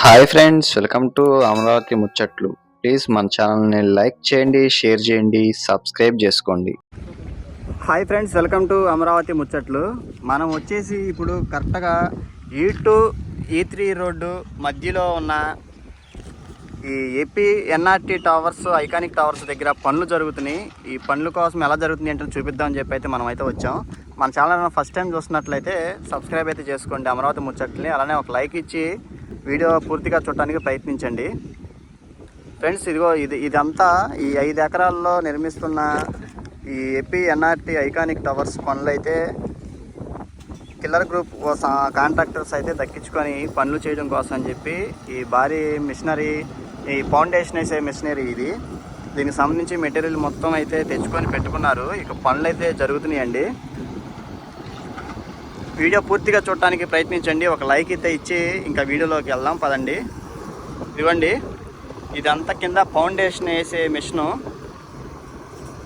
Hi friends welcome to Amaravati ముచ్చట్లు. Please మన ఛానల్ని లైక్ చేయండి షేర్ చేయండి సబ్స్క్రైబ్ చేసుకోండి. Hi friends welcome to Amaravati ముచ్చట్లు. మనం వచ్చేసి ఇప్పుడు కరెక్ట్గా ఈ టూ ఈ త్రీ రోడ్డు మధ్యలో ఉన్న ఈ AP NRT towers iconic towers దగ్గర పనులు జరుగుతున్నాయి. ఈ పనుల కోసం ఎలా జరుగుతుంది ఏంటో చూపిద్దామని చెప్పి అయితే మనం అయితే వచ్చాం. మన ఛానల్ ఫస్ట్ టైం చూస్తున్నట్లయితే సబ్స్క్రైబ్ అయితే చేసుకోండి అమరావతి ముచ్చట్లని. అలానే ఒక లైక్ ఇచ్చి వీడియో పూర్తిగా చూడటానికి ప్రయత్నించండి. ఫ్రెండ్స్ ఇదిగో ఇది ఇదంతా ఈ ఐదు ఎకరాల్లో నిర్మిస్తున్న ఈ ఏపీ ఎన్ఆర్టీ ఐకానిక్ టవర్స్ పనులు అయితే కిల్లర్ గ్రూప్ కోసం కాంట్రాక్టర్స్ అయితే దక్కించుకొని పనులు చేయడం కోసం అని చెప్పి ఈ భారీ మిషనరీ ఈ ఫౌండేషన్ వేసే మిషనరీ ఇది. దీనికి సంబంధించి మెటీరియల్ మొత్తం అయితే తెచ్చుకొని పెట్టుకున్నారు. ఇక పనులు అయితే జరుగుతున్నాయండి. వీడియో పూర్తిగా చూడటానికి ప్రయత్నించండి. ఒక లైక్ అయితే ఇచ్చి ఇంకా వీడియోలోకి వెళ్దాం. పదండి. ఇవ్వండి ఇదంతా కింద ఫౌండేషన్ వేసే మిషను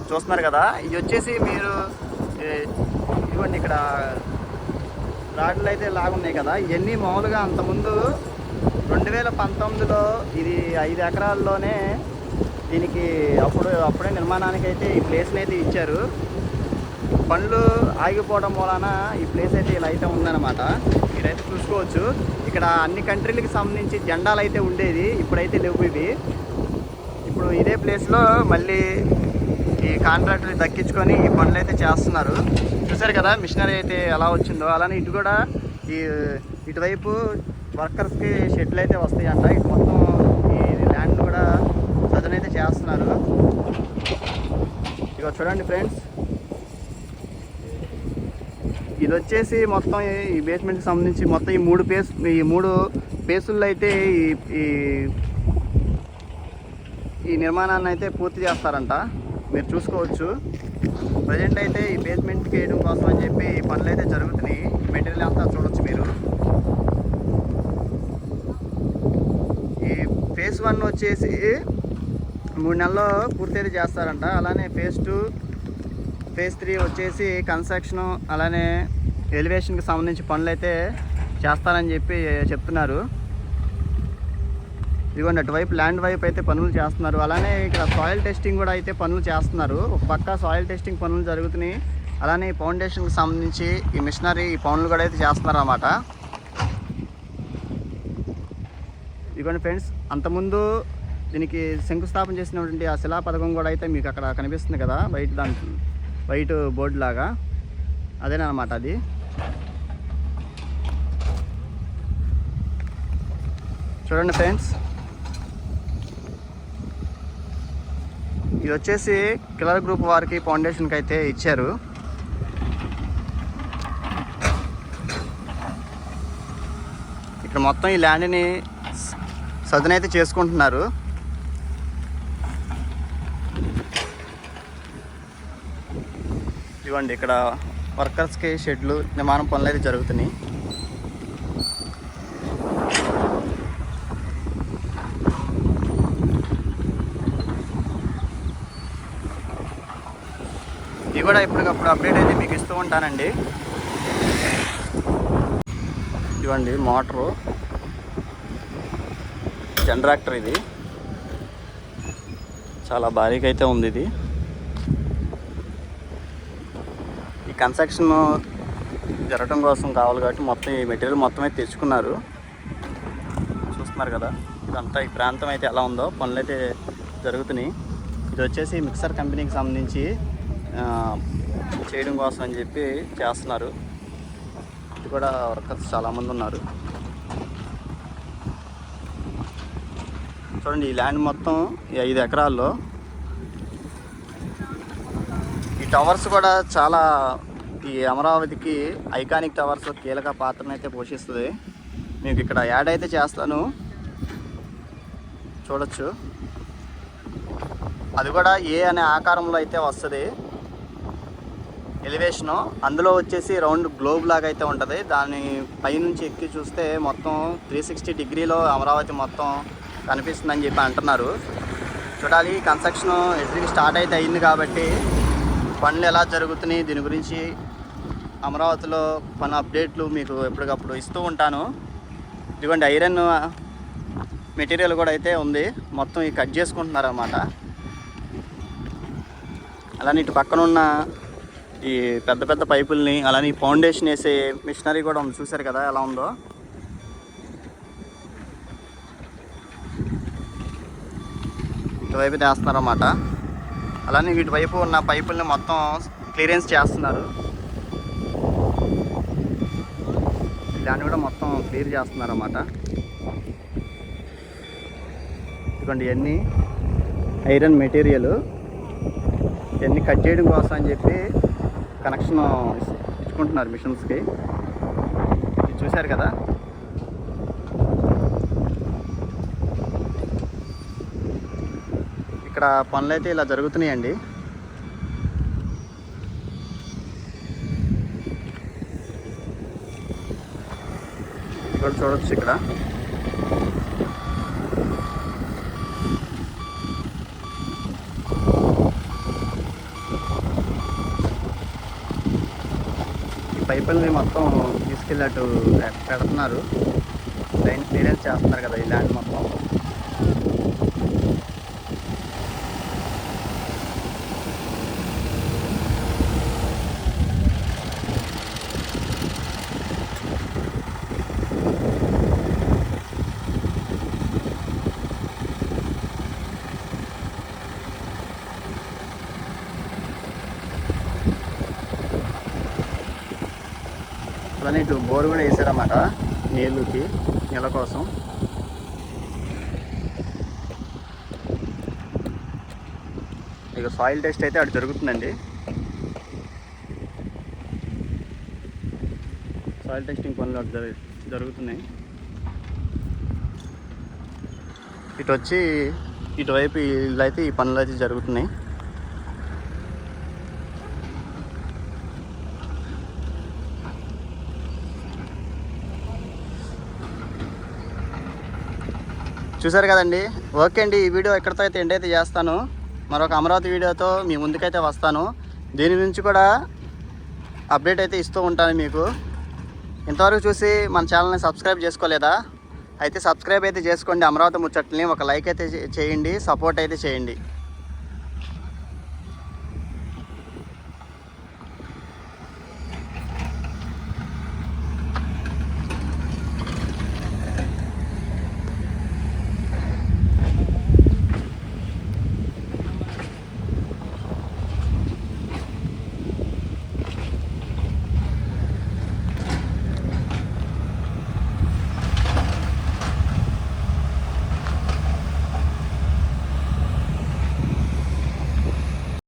చూస్తున్నారు కదా? ఇది వచ్చేసి మీరు ఇవ్వండి ఇక్కడ రాడ్లు అయితే లాగున్నాయి కదా? ఇవన్నీ మామూలుగా అంతకుముందు రెండు వేల పంతొమ్మిదిలో ఇది ఐదు ఎకరాల్లోనే దీనికి అప్పుడు అప్పుడే నిర్మాణానికి అయితే ఈ ప్లేస్ని అయితే ఇచ్చారు. పనులు ఆగిపోవడం వలన ఈ ప్లేస్ అయితే ఇలా అయితే ఉందన్నమాట. మీరైతే చూసుకోవచ్చు. ఇక్కడ అన్ని కంట్రీలకు సంబంధించి జెండాలు అయితే ఉండేది. ఇప్పుడైతే లేవు ఇవి. ఇప్పుడు ఇదే ప్లేస్లో మళ్ళీ ఈ కాంట్రాక్టర్ దక్కించుకొని ఈ పనులు అయితే చేస్తున్నారు. చూసారు కదా మిషనరీ అయితే ఎలా వచ్చిందో. అలానే ఇటు కూడా ఈ ఇటువైపు వర్కర్స్కి షెడ్లు అయితే వస్తాయంట. ఇటు మొత్తం ఈ ల్యాండ్ కూడా సదనైతే చేస్తున్నారు. ఇక చూడండి ఫ్రెండ్స్ ఇది వచ్చేసి మొత్తం ఈ- బేస్మెంట్కి సంబంధించి మొత్తం ఈ మూడు పేస్ ఈ మూడు పేసుల్లో అయితే ఈ ఈ ఈ నిర్మాణాన్ని అయితే పూర్తి చేస్తారంట. మీరు చూసుకోవచ్చు. ప్రజెంట్ అయితే ఈ బేస్మెంట్కి వేయడం కోసం అని చెప్పి ఈ పనులు అయితే జరుగుతున్నాయి. మెటీరియల్ అంతా చూడొచ్చు మీరు. ఈ ఫేజ్ వన్ వచ్చేసి మూడు నెలల్లో పూర్తి అయితే చేస్తారంట. అలానే ఫేజ్ టూ ఫేజ్ త్రీ వచ్చేసి కన్స్ట్రక్షన్ అలానే ఎలివేషన్కి సంబంధించి పనులు అయితే చేస్తారని చెప్పి చెప్తున్నారు. ఇదిగోండి అటువైపు ల్యాండ్ వైపు అయితే పనులు చేస్తున్నారు. అలానే ఇక్కడ సాయిల్ టెస్టింగ్ కూడా అయితే పనులు చేస్తున్నారు. ఒక పక్క సాయిల్ టెస్టింగ్ పనులు జరుగుతున్నాయి. అలానే ఈ ఫౌండేషన్కి సంబంధించి ఈ మిషనరీ ఈ పనులు కూడా అయితే చేస్తున్నారు అన్నమాట ఇదిగోండి ఫ్రెండ్స్ అంతకుముందు దీనికి శంకుస్థాపన చేసినటువంటి ఆ శిలా పథకం కూడా అయితే మీకు అక్కడ కనిపిస్తుంది కదా బయట దాంట్లో వైట్ బోర్డు లాగా. అదేనమాట అది. చూడండి ఫ్రెండ్స్. ఇది వచ్చేసి కిలర్ గ్రూప్ వారికి ఫౌండేషన్కి అయితే ఇచ్చారు. ఇక్కడ మొత్తం ఈ ల్యాండ్ని సదునైతే చేసుకుంటున్నారు. ఇవ్వండి ఇక్కడ వర్కర్స్కి షెడ్లు నిర్మాణం పనులు అయితే జరుగుతున్నాయి. ఇది కూడా ఎప్పటికప్పుడు అప్డేట్ అయితే మీకు ఇస్తూ ఉంటానండి. ఇవ్వండి మోటరు. జనరాక్టర్ ఇది. చాలా భారీగా అయితే ఉంది ఇది ఈ కన్స్ట్రక్షన్ జరగడం కోసం కావాలి కాబట్టి మొత్తం ఈ మెటీరియల్ మొత్తం అయితే తెచ్చుకున్నారు. చూస్తున్నారు కదా ఇదంతా ఈ ప్రాంతం అయితే ఎలా ఉందో పనులు అయితే జరుగుతున్నాయి. ఇది వచ్చేసి మిక్సర్ కంపెనీకి సంబంధించి చేయడం కోసం అని చెప్పి చేస్తున్నారు. ఇది కూడా వర్కర్స్ చాలామంది ఉన్నారు. చూడండి ఈ ల్యాండ్ మొత్తం ఈ ఐదు ఎకరాల్లో. ఈ టవర్స్ కూడా చాలా ఈ అమరావతికి ఐకానిక్ టవర్స్ కీలక పాత్రను అయితే పోషిస్తుంది. మీకు ఇక్కడ యాడ్ అయితే చేస్తాను. చూడొచ్చు. అది కూడా ఏ అనే ఆకారంలో అయితే వస్తుంది. ఎలివేషను. అందులో వచ్చేసి రౌండ్ గ్లోబ్ లాగా అయితే ఉంటుంది. దాని పైనుంచి ఎక్కి చూస్తే మొత్తం త్రీ సిక్స్టీ డిగ్రీలో అమరావతి మొత్తం కనిపిస్తుందని చెప్పి అంటున్నారు. చూడాలి కన్స్ట్రక్షన్ ఎదురుకి స్టార్ట్ అయితే అయింది కాబట్టి పనులు ఎలా జరుగుతున్నాయి దీని గురించి అమరావతిలో పని అప్డేట్లు మీకు ఎప్పటికప్పుడు ఇస్తూ ఉంటాను. ఇదిగోండి ఐరన్ మెటీరియల్ కూడా అయితే ఉంది. మొత్తం ఈ కట్ చేసుకుంటున్నారు అన్నమాట అలానే ఇటు పక్కన ఉన్న ఈ పెద్ద పెద్ద పైపుల్ని అలానే ఈ ఫౌండేషన్ వేసే మిషనరీ కూడా ఉంది. చూసారు కదా ఎలా ఉందో? ఇటువైపు వేస్తున్నారు అన్నమాట అలానే వీటివైపు ఉన్న పైపుల్ని మొత్తం క్లియరెన్స్ చేస్తున్నారు. దాన్ని కూడా మొత్తం క్లియర్ చేస్తున్నారు అన్నమాట ఇదిగోండి ఇవన్నీ ఐరన్ మెటీరియల్. ఇవన్నీ కట్ చేయడం కోసం అని చెప్పి కనెక్షన్ ఇచ్చుకుంటున్నారు మిషన్స్కి. ఇది చూశారు కదా? ఇక్కడ పనులు అయితే ఇలా జరుగుతున్నాయండి. ఇక్కడ చూడొచ్చు ఇక్కడ. ఈ పైపుల్ని మొత్తం తీసుకెళ్ళి అటు పెడుతున్నారు. లైన్ క్లియరెన్స్ చేస్తున్నారు కదా ఈ ల్యాండ్ మొత్తం. అలానే ఇటు బోర్ కూడా వేసారన్నమాట. నీళ్ళకి నీళ్ళ కోసం. ఇక సాయిల్ టెస్ట్ అయితే అటు జరుగుతుందండి. సాయిల్ టెస్టింగ్ పనులు అటు జరుగుతున్నాయి. ఇటు వచ్చి ఇటువైపు ఇల్లు అయితే ఈ పనులు అయితే జరుగుతున్నాయి. చూసారు కదండి? ఓకే అండి ఈ వీడియో ఎక్కడితో అయితే ఎండ్ అయితే చేస్తాను. మరొక అమరావతి వీడియోతో మీ ముందుకైతే వస్తాను. దీని నుంచి కూడా అప్డేట్ అయితే ఇస్తూ ఉంటాను మీకు. ఇంతవరకు చూసి మన ఛానల్ని సబ్స్క్రైబ్ చేసుకోలేదా? అయితే సబ్స్క్రైబ్ అయితే చేసుకోండి. అమరావతి ముచ్చట్ని ఒక లైక్ అయితే చేయండి సపోర్ట్ అయితే చేయండి.